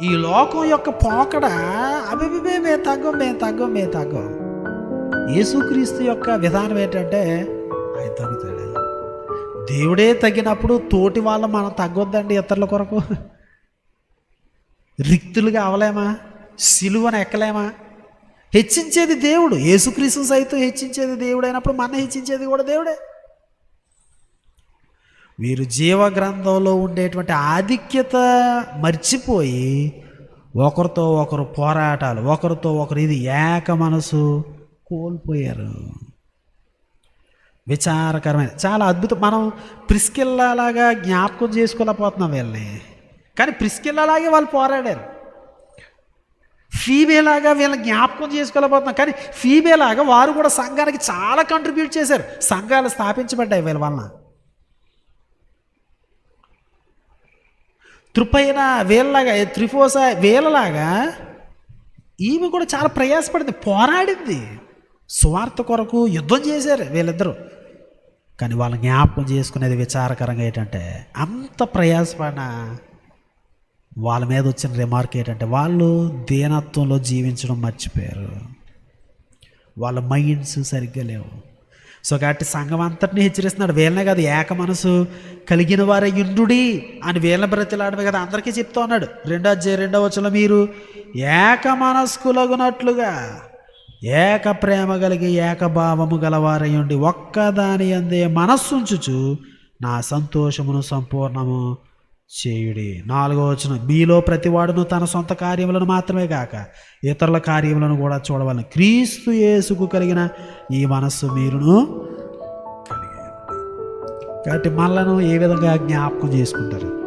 ఈ లోకం యొక్క పోకడ అభిబిబే మే తగ్గం మే తగ్గం మే తగ్గం. యేసుక్రీస్తు యొక్క విధానం ఏంటంటే ఆయన తగ్గుతాడు. దేవుడే తగ్గినప్పుడు తోటి వాళ్ళ మనం తగ్గొద్దండి ఇతరుల కొరకు. రిక్తులుగా అవలేమా? సిలువను ఎక్కలేమా? హెచ్చించేది దేవుడు. యేసుక్రీస్తు సైతం హెచ్చించేది దేవుడు అయినప్పుడు మన హెచ్చించేది కూడా దేవుడే. వీరు జీవ గ్రంథంలో ఉండేటువంటి ఆధిక్యత మర్చిపోయి ఒకరితో ఒకరు పోరాటాలు ఒకరితో ఒకరు ఇది ఏక మనసు కోల్పోయారు. విచారకరమైన చాలా అద్భుతం. మనం ప్రిస్కిల్లాగా జ్ఞాపకం చేసుకోలేకపోతున్నాం వీళ్ళని. కానీ ప్రిస్కిల్లాగే వాళ్ళు పోరాడారు. ఫీబేలాగా వీళ్ళని జ్ఞాపకం చేసుకోలేకపోతున్నాం. కానీ ఫీబేలాగా వారు కూడా సంఘానికి చాలా కంట్రిబ్యూట్ చేశారు. సంఘాలు స్థాపించబడ్డాయి వీళ్ళ వలన. త్రిపైన వీళ్ళలాగా త్రిఫోస వీళ్ళలాగా ఈమె కూడా చాలా ప్రయాసపడింది పోరాడింది. స్వార్థ కొరకు యుద్ధం చేశారు వీళ్ళిద్దరూ. కానీ వాళ్ళ జ్ఞాపకం చేసుకునేది విచారకరంగా ఏంటంటే అంత ప్రయాసపడిన వాళ్ళ మీద వచ్చిన రిమార్క్ ఏంటంటే వాళ్ళు దీనత్వంలో జీవించడం మర్చిపోయారు. వాళ్ళ మైండ్స్ సరిగ్గా లేవు. సో కాబట్టి సంఘం అంతటిని హెచ్చరిస్తున్నాడు. వీళ్ళనే కాదు ఏక మనసు కలిగిన వారే యుండుడి అని వీళ్ళని బ్రతిలాడమే కదా అందరికీ చెప్తా ఉన్నాడు. రెండో అధ్యాయ రెండో వచ్చంలో మీరు ఏక మనస్కులగునట్లుగా ఏక ప్రేమ కలిగి ఏకభావము గలవారయుండి ఒక్కదాని అందే మనస్సుంచుచు నా సంతోషమును సంపూర్ణము చేయుడి. నాలుగో వచ్చిన మీలో ప్రతివాడును తన సొంత కార్యములను మాత్రమే కాక ఇతరుల కార్యములను కూడా చూడవలను. క్రీస్తు యేసుకు కలిగిన ఈ మనస్సు మీరును కలిగి కాబట్టి మనలను ఏ విధంగా జ్ఞాపకం చేసుకుంటారు?